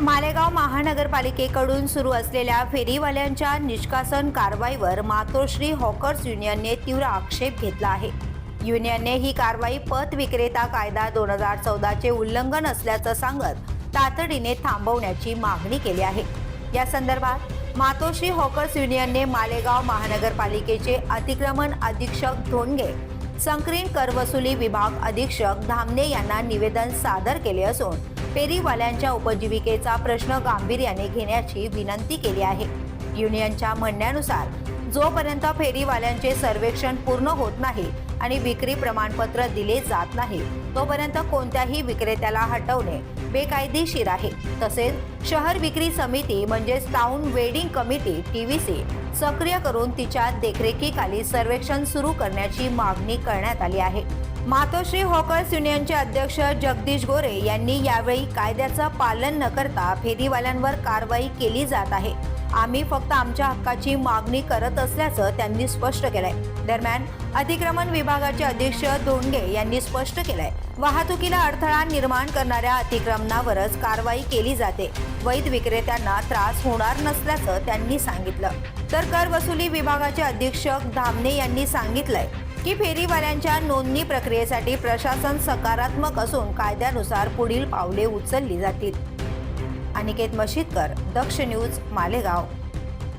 मालेगाव महानगरपालिकेकडून सुरू असलेल्या फेरीवाल्यांच्या निष्कासन कारवाईवर मातोश्री हॉकर्स युनियनने तीव्र आक्षेप घेतला आहे. युनियनने ही कारवाई पत विक्रेता कायदा दोन हजार चौदाचे उल्लंघन असल्याचं सांगत तातडीने थांबवण्याची मागणी केली आहे. या संदर्भात मातोश्री हॉकर्स युनियनने मालेगाव महानगरपालिकेचे अतिक्रमण अधीक्षक धोंडगे संक्रीन करवसुली विभाग अधीक्षक धामणे यांना निवेदन सादर केले असून फेरीवाल्यांच्या उपजीविकेचा प्रश्न गांभीर्याने घेण्याची विनंती केली आहे. युनियनच्या म्हणण्यानुसार जोपर्यंत फेरीवाल्यांचे सर्वेक्षण पूर्ण होत नाही आणि विक्री प्रमाणपत्र दिले जात नाही तोपर्यंत कोणत्याही विक्रेत्याला हटवणे बेकायदेशीर आहे. तसेच शहर विक्री समिती म्हणजेच town vending committee T V C सक्रिय करून तिच्या देखरेखीखाली सर्वेक्षण सुरू करण्याची मागणी करण्यात आली आहे. मातोश्री हॉकर्स युनियनचे अध्यक्ष जगदीश गोरे यांनी यावेळी कायद्याचं पालन न करता फेरीवाल्यांवर कारवाई केली जात आहे. आम्ही फक्त आमच्या हक्काची मागणी करत असल्याचं त्यांनी स्पष्ट केलंय. दरम्यान अतिक्रमण विभागाचे अध्यक्ष धोंडे यांनी स्पष्ट केलंय. वाहतुकीला अडथळा निर्माण करणाऱ्या अतिक्रमणावरच कारवाई केली जाते. वैध विक्रेत्यांना त्रास होणार नसल्याचं त्यांनी सांगितलं. तर कर वसुली विभागाचे अधीक्षक धामणे यांनी सांगितलंय. की फेरीवाल्यांच्या नोंदणी प्रक्रियेसाठी प्रशासन सकारात्मक असून कायद्यानुसार पुढील पावले उचलली जातील. अनिकेत मशीदकर दक्ष न्यूज मालेगाव.